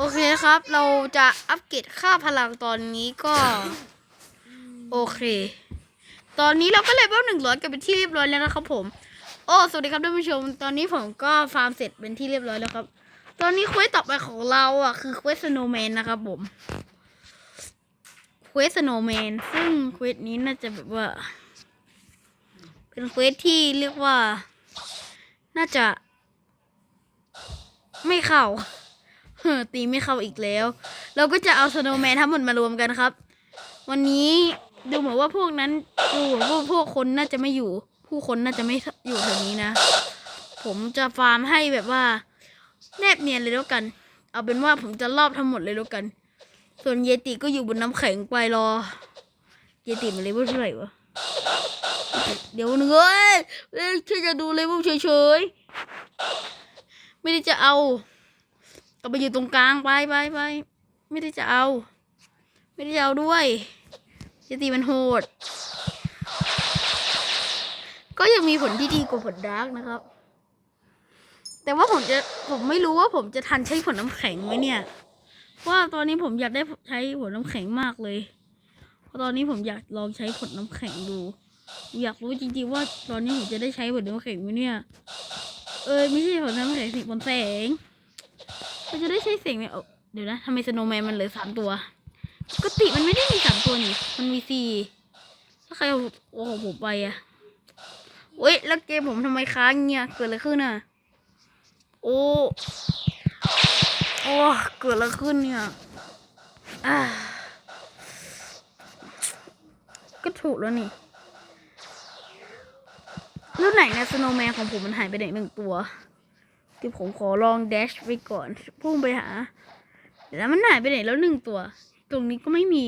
โอเคครับ เราจะอัปเกรดค่าพลังตอนนี้ก็ โอเค ตอนนี้เราก็เลเวลหนึ่งร้อยกันเป็นที่เรียบร้อยแล้วนะครับผม โอ้สวัสดีครับท่านผู้ชม ตอนนี้ผมก็ฟาร์มเสร็จเป็นที่เรียบร้อยแล้วครับ ตอนนี้เควสต่อไปของเราอะคือเควสโนแมนนะครับผมเควสโนแมนซึ่งเควสนี้น่าจะแบบว่า เป็นเควสที่เรียกว่า น่าจะ ไม่เข้า เฮ้อตีไม่เข้าอีกแล้ว เราก็จะเอาสโนว์แมนทั้งหมดมารวมกันครับ วันนี้ดูเหมือนว่าพวกนั้นดูเหมือนว่าพวกคนน่าจะไม่อยู่ ผู้คนน่าจะไม่อยู่แถวนี้นะ ผมจะฟาร์มให้แบบว่า แนบเนียนเลยแล้วกัน เอาเป็นว่าผมจะรอบทั้งหมดเลยแล้วกัน ส่วนเยติก็อยู่บนน้ำแข็งไปรอ เยติมันเลเวลเท่าไหร่วะเดี๋ยวหนึ่งเอ้ยเอ้ยแค่จะดูเลเวลเฉยๆ ไม่ได้จะเอา ก็ไปอยู่ตรงกลางไปไปไปไม่ได้จะเอา ไม่ได้จะเอาด้วยเยติมันโหด ก็ยังมีผลที่ดีกว่าผลดาร์กนะครับ แต่ว่าผมจะผมไม่รู้ว่าผมจะทันใช้ผลน้ำแข็งไหมเนี่ยเพราะว่าตอนนี้ผมอยากได้ใช้ผลน้ำแข็งมากเลยเพราะตอนนี้ผมอยากลองใช้ผลน้ำแข็งดู อยากรู้จริงๆว่าตอนนี้ผมจะได้ใช้ผลน้ำแข็งไหมเนี่ย เออไม่ใช่ผลน้ำแข็งสิผลแสง มันจะได้ใช้เสียงไหมเอ้าเดี๋ยวนะทำไมสโนแมนมันเหลือสามตัวปกติมันไม่ได้มีสามตัวนี่ มันมีสี่ถ้าใครเอาโอ้โหผมไปอะเว้ยแล้วเกมผมทำไมค้างเงี้ยเกิดอะไรขึ้นอะโอ้โอ้เกิดอะไรขึ้นเนี่ยอ่าก็ถูกแล้วนี่แล้วไหนนี่ยสโนแมนของผมมันหายไปไหนหนึ่งตัว ที่ผมขอลองแดชไปก่อน พุ่งไปหาเดี๋ยวมันหายไปไหนแล้วหนึ่งตัว ตรงนี้ก็ไม่มี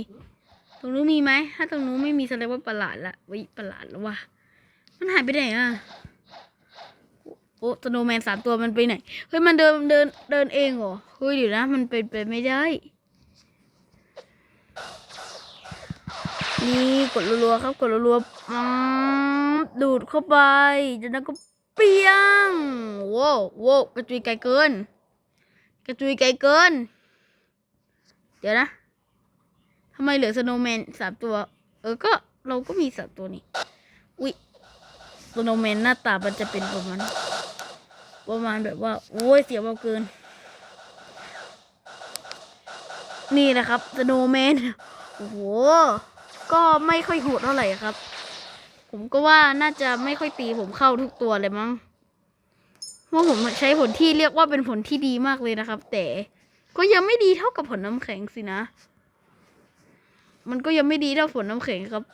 ตรงนู้นมีไหม ถ้าตรงนู้นไม่มีแสดงว่าประหลาดละวิประหลาดแล้ววะมันหายไปไหนอะ โอ้สโนแมนสามตัวมันไปไหน เฮ้ยมันเดินเดินเดินเองเหรอ เฮ้ยเดี๋ยวนะ มันเป็นไปไม่ได้ นี่กดรัวๆครับ กดรัวๆอืมดูดเข้าไปจากนั้นก็ เปียงโว้วโว้วกระจุยไกลเกิน กระจุยไกลเกิน เดี๋ยวนะทำไมเหลือสโนว์แมนสามตัว เออก็เราก็มีสามตัวนี่อุ๊ยสโนว์แมนหน้าตามันจะเป็นประมาณประมาณแบบว่า โอ้ยเสียวเบาเกิน นี่นะครับสโนว์แมนโอ้โห ก็ไม่ค่อยโหดเท่าไหร่ครับ ผมก็ว่าน่าจะไม่ค่อยตีผมเข้าทุกตัวเลยมั้งเพราะผมใช้ผลที่เรียกว่าเป็นผลที่ดีมากเลยนะครับ แต่ก็ยังไม่ดีเท่ากับผลน้ำแข็งสินะ มันก็ยังไม่ดีเท่าผลน้ำแข็งครับ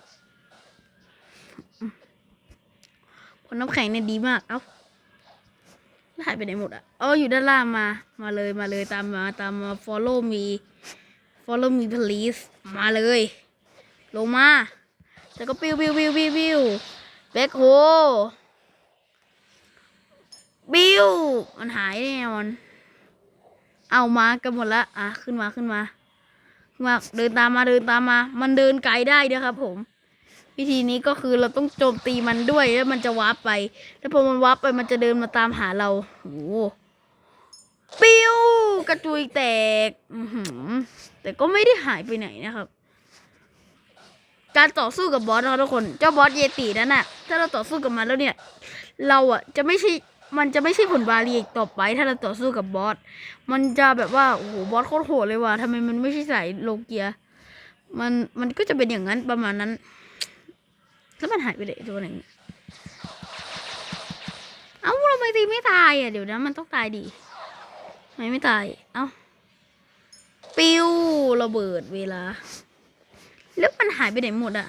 ผลน้ำแข็งเนี่ยดีมาก เอ้าแล้วหายไปไหนหมดอะอ๋ออยู่ด้านล่างมา มาเลยมาเลยตามมาตามมา follow me follow me please มาเลย ลงมา แล้วก็ปิวปิวปิวปิวปิวแบ็คโฮบิวมันหายแน่นอนเอามากันหมดละอะขึ้นมาขึ้นมาขึ้นมาเดินตามมาเดินตามมา มันเดินไกลได้นะครับ ผม วิธีนี้ก็คือเราต้องโจมตีมันด้วยแล้วมันจะวาร์ปไป แล้วพอมันวาร์ปไปมันจะเดินมาตามหาเราโอ้โหปิวกระจุยแตกแต่ก็ไม่ได้หายไปไหนนะครับ การต่อสู้กับบอสนะครับทุกคน เจ้าบอสเยตินั่นน่ะ ถ้าเราต่อสู้กับมันแล้วเนี่ย เราอะจะไม่ใช่มันจะไม่ใช่ผลบาเรีอีกต่อไป ถ้าเราต่อสู้กับบอส มันจะแบบว่าโอ้โหบอสโคตรโหดเลยว่ะทำไมมันไม่ใช่สายโลเกีย มันมันก็จะเป็นอย่างนั้นประมาณนั้น แล้วมันหายไปไหนตัวหนเนี่ยเอ้าทำไมตีไม่ตายอะเดี๋ยวนะมันต้องตายดิไม่ไม่ตาย เอ้า ปิ้วระเบิดเวลา แล้วมันหายไปไหนหมดอะ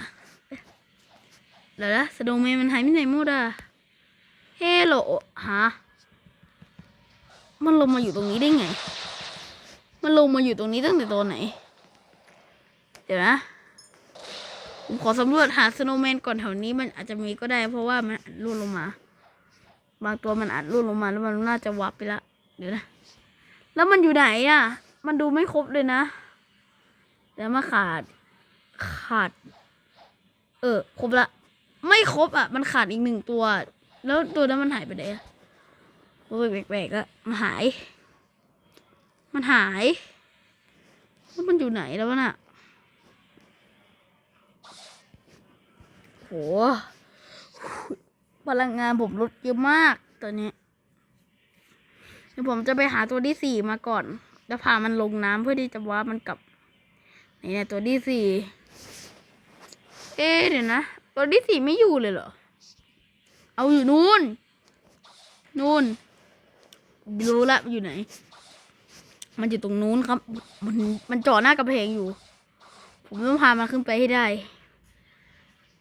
เดี๋ยวนะสโดว์แมนมันหายไปไหนหมดอะเฮโลฮะมันลงมาอยู่ตรงนี้ได้ไง มันลงมาอยู่ตรงนี้ตั้งแต่ตอนไหน เดี๋ยวนะ ผมขอสำรวจหาสโนแมนก่อนแถวนี้มันอาจจะมีก็ได้ เพราะว่ามันร่วงลงมา บางตัวมันอาจร่วงลงมาแล้วมันน่าจะวับไปละ เดี๋ยวนะ แล้วมันอยู่ไหนอะ มันดูไม่ครบเลยนะแต่มาขาด ขาด เออ ครบละ ไม่ครบอะ มันขาดอีกหนึ่งตัว แล้วตัวนั้นมันหายไปไหนอะโอ้ยแปลกๆอะมันหาย มันหายแล้วมันอยู่ไหนแล้วน่ะโหพลังงานผมลดเยอะมากตอนนี้เดี๋ยวผมจะไปหาตัวที่สี่มาก่อน แล้วพามันลงน้ำเพื่อที่จะว่ามันกลับไหนเนี่ยตัวที่สี่ เอ๊เดี๋ยวนะตัวที่สี่ไม่อยู่เลยเหรอ เอาอยู่นู่น นู่น รู้ละอยู่ไหน มันอยู่ตรงนู้นครับ มันมันจ่อหน้ากระเพงอยู่ ผมต้องพามันขึ้นไปให้ได้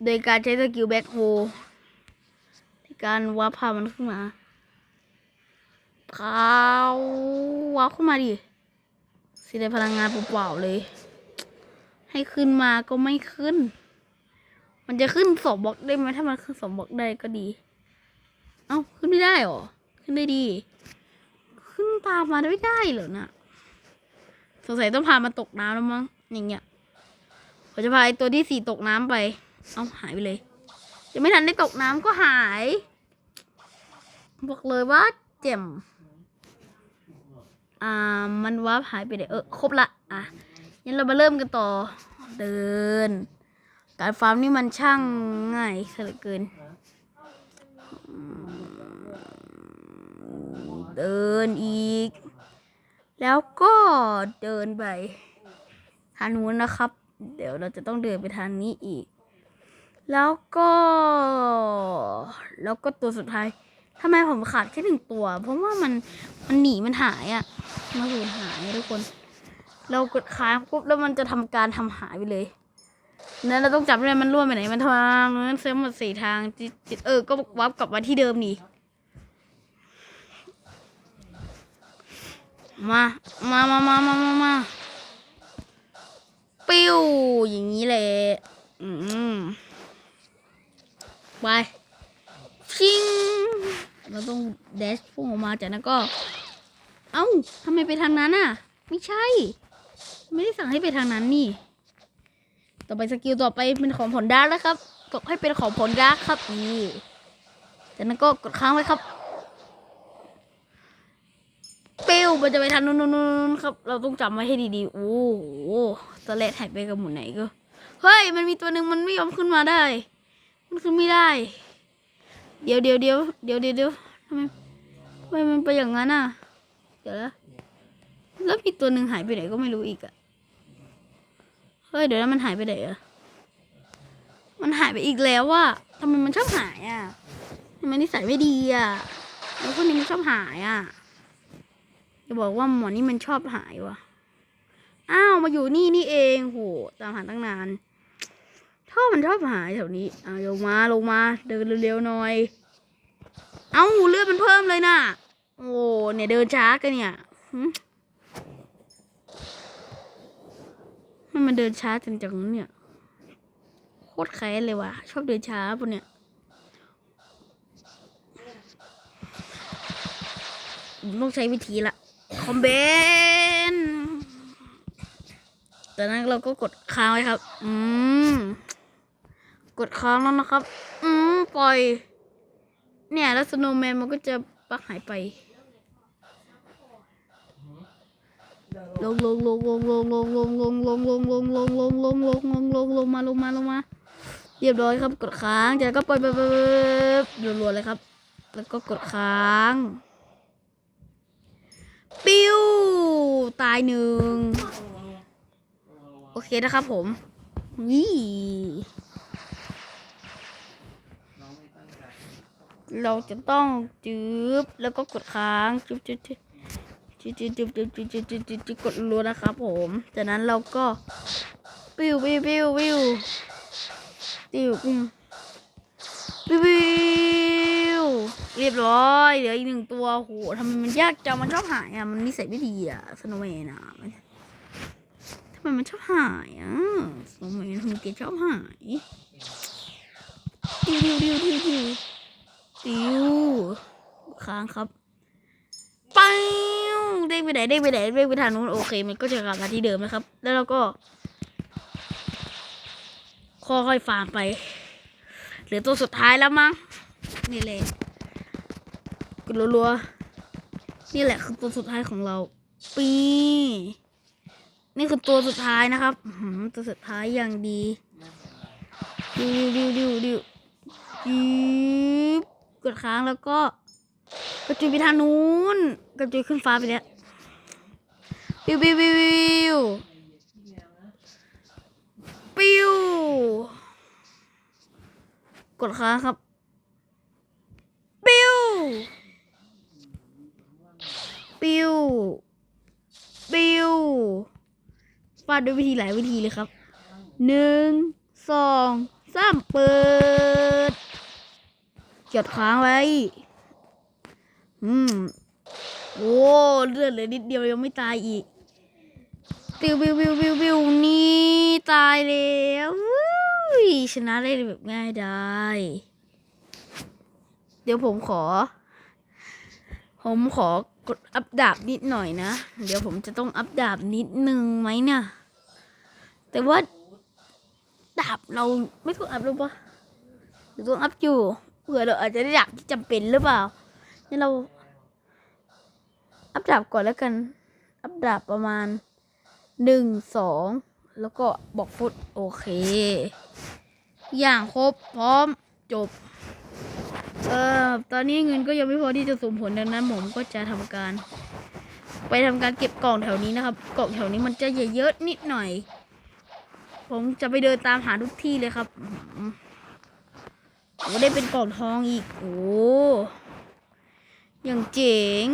โดยการใช้สกิลแบ็คโฮในการวับพามันขึ้นมาเขาวับขึ้นมาดิสียดายพลังงานเปล่าๆเลย ให้ขึ้นมาก็ไม่ขึ้น มันจะขึ้นสองบล็อกได้ไหมถ้ามันขึ้นสองบล็อกได้ก็ดี เอ้าขึ้นไม่ได้หรอ ขึ้นได้ดี ขึ้นตามมาไม่ได้เหรอน่ะสงสัยต้องพามาตกน้ำแล้วมั้งอย่างเงี้ยผมจะพาไอตัวที่สี่ตกน้ำไป เอาหายไปเลยยังไม่ทันได้ตกน้ำก็หาย บอกเลยว่าเจ็มอ่ามันว่าร์ปหายไปไหนเออครบละอะงั้นเรามาเริ่มกันต่อ เดิน การฟาร์มนี่มันช่างง่ายเหลือเกิน เดินอีก แล้วก็เดินไปทางนู้นนะครับ เดี๋ยวเราจะต้องเดินไปทางนี้อีก แล้วก็ แล้วก็ตัวสุดท้ายทำไมผมขาดแค่หนึ่งตัว เพราะว่ามันมันหนีมันหายอะ่ะมันสูญหายทุกคน เรากดค้างปุ๊บแล้วมันจะทำการทำหายไปเลย นั้นเราต้องจับเลยมันร่วนไปไหนมันทางนั้นเซมหมดสี่ทางจิจเออก็วับกลับมาที่เดิมนี่มามามามามามามาปิ้วอย่างนี้เลยอืมไปชิงเราต้องเดชพุ่งออกมาจากนั้นก็ เอ้าทำไมไปทางนั้นอะ ไม่ใช่ ไม่ได้สั่งให้ไปทางนั้นนี่ ต่อไปสกิลต่อไปเป็นของผลดาร์กแล้วครับ กดให้เป็นของผลดาร์กครับนี่จากนั้นก็กดค้างไว้ครับปิ้วมันจะไปทางนู้นนู้นนนครับ เราต้องจำไว้ให้ดีๆ โอ้โหสแลดหายไปกับหมุนไหนก็ เฮ้ย มันมีตัวหนึ่งมันไม่ยอมขึ้นมาได้ มันขึ้นไม่ได้ เดี๋ยวเดี๋ยวเดี๋ยวเดี๋ยวเดี๋ยวทำไมทำไมมันไปอย่างนั้นอะ เดี๋ยวนะแล้วมีตัวหนึ่งหายไปไหนก็ไม่รู้อีกอะ ฮ้ยเดี๋ยวนะมันหายไปไหนอะมันหายไปอีกแล้วว่ะทำไมมันชอบหายอะทำไมนิสัยไม่ดีอะแล้วคนนี้มันชอบหายอะจะบอกว่าหมอนี่มันชอบหายวะอ้าวมาอยู่นี่นี่เองโหตามหาตั้งนานท่อมันชอบหายแถวนี้อ่าลงมาลงมา เดินเร็วๆหน่อย เอ้าเลือดมันเพิ่มเลยน่ะ โอ้เนี่ยเดินช้ากันเนี่ย มันมันเดินช้าจังจังๆเนี่ยโคตรแค้นเลยว่ะชอบเดินช้าปะเนี่ยผมต้องใช้วิธีละคอมเบนจากนั้นเราก็กดค้างไว้ครับ อืม กดค้างแล้วนะครับ อืม ปล่อย เนี่ย แล้วสโนว์แมนมันก็จะปักหายไป ลงลงลงลงลงลงลงลงลงลงลงลงลงลงลงลงลงลงมาลงมาลงมาเรียบร้อยครับกดค้างจากก็ปล่อยไปไปรัวๆเลยครับ แล้วก็กดค้างปิ้วตายหนึ่งโอเคนะครับผมนี่เราจะต้องจืบแล้วก็กดค้างจืบจืบ จืบจืบจืบจืบจืบจืบจืบจืบจืบจืบกดรัวนะครับผมจากนั้นเราก็ปิ้วปิ้วปิ้วปิ้วปิ้วอืมปิ้วปิ้วเรียบร้อยเหลืออีกหนึ่งตัวโหทำไมมันยากจังมันชอบหายอะมันนิสัยไม่ดีอะสโนว์แมนอะทำไมมันชอบหายอะสโนว์แมนทำไมแกชอบหายดิวดิวดิวดิวดิวดิวค้างครับปัง เด้งไปไหนเด้งไปไหนเด้งไปทางนู้นโอเค มันก็จะกลับมาที่เดิมนะครับ แล้วเราก็ค่อยๆฟาร์มไปเหลือตัวสุดท้ายแล้วมั้งนี่เลยกดรัวๆนี่แหละคือตัวสุดท้ายของเราปีนี่คือตัวสุดท้ายนะครับตัวสุดท้ายอย่างดีดิวดิวดิวดิวดิวกดค้างแล้วก็กระจุยไปทางนู้นกระจุยขึ้นฟ้าไปแล้ว ปิวปิวปิวปิวปิวกดค้างครับ ปิวปิวปิวฟาดด้วยวิธีหลายวิธีเลยครับหนึ่งสองสามเปิดเกียดค้างไว้ อืม โอ้เลือดเหลือนิดเดียวยังไม่ตายอีก ปิวปิวปิวปิวปิวนี่ตายแล้ววู้ยชนะได้แบบง่ายได้ เดี๋ยวผมขอ ผมขอกดอัปดาบนิดหน่อยนะ เดี๋ยวผมจะต้องอัปดาบนิดนึงไหมเนี่ยแต่ว่าดาบเราไม่ต้องอัพหรือปะหรือต้องอัพอยู่เผื่อเราอาจจะได้ดาบที่จำเป็นหรือเปล่านี่เรา อัพดาบก่อนแล้วกัน อัพดาบประมาณ หนึ่งสองแล้วก็บอกฟุตโอเค อย่างครบพร้อมจบ เออตอนนี้เงินก็ยังไม่พอที่จะสมผลดังนั้นผมก็จะทำการ ไปทำการเก็บกล่องแถวนี้นะครับ กล่องแถวนี้มันจะเยอะๆนิดหน่อย ผมจะไปเดินตามหาทุกที่เลยครับอื้อหือโอ้ได้เป็นกล่องทองอีก โอ้อย่างเจ๋ง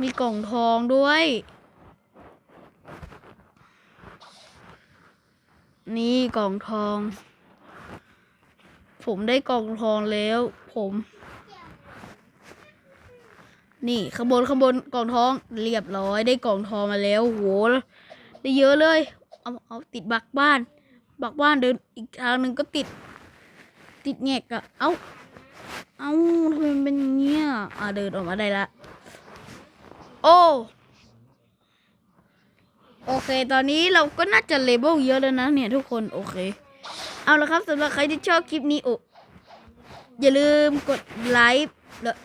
มีกล่องทองด้วย นี่กล่องทอง ผมได้กล่องทองแล้ว ผม นี่ข้างบนข้างบนกล่องทองเรียบร้อยได้กล่องทองมาแล้วโหได้เยอะเลยเอาเอาติดบักบ้าน บักบ้านเดินอีกทางหนึ่งก็ติด ติดแงกอะเอาเอาทำไมมันเป็นเงี้ยอ่าเดินออกมาได้ละ โอ้ โอเค ตอนนี้เราก็น่าจะเลเบลเยอะแล้วนะเนี่ยทุกคน โอเค เอาละครับสำหรับใครที่ชอบคลิปนี้โออย่าลืมกดไลค์แล้ว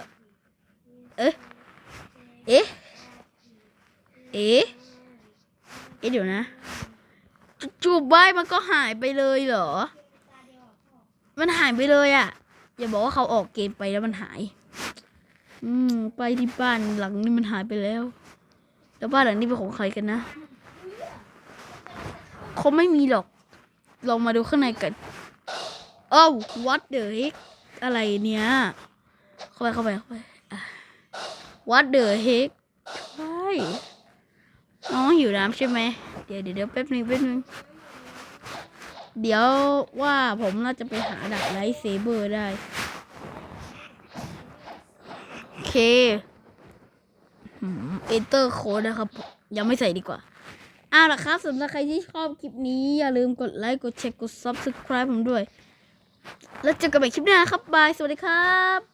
เอ๊ะ เอ๊ะ เอ๊ะ เอ๊ะเดี๋ยวนะ จูบใบมันก็หายไปเลยเหรอ มันหายไปเลยอะ่ะ อย่าบอกว่าเขาออกเกมไปแล้วมันหาย อืม ไปที่บ้านหลังนี้มันหายไปแล้ว แล้วบ้านหลังนี้เป็นของใครกันนะ เขาไม่มีหรอก ลองมาดูข้างในกันโอ้ what the heck อะไรเนี่ยเข้าไปเข้าไปเข้าไปอะ what the heck ใช่น้องหิวน้ำใช่ไหมเดี๋ยวเดี๋ยวแป๊บนึงแป๊บนึงเดี๋ยวว่าผมน่าจะไปหาดาบไลท์เซเบอร์ได้โอเคเอนเตอร์โค้ดนะครับ ยังไม่ใส่ดีกว่า เอาล่ะครับสำหรับใครที่ชอบคลิปนี้ อย่าลืมกดไลค์ กดแชร์ กด Subscribe ผมด้วย แล้วเจอกันใหม่คลิปหน้าครับ บาย สวัสดีครับ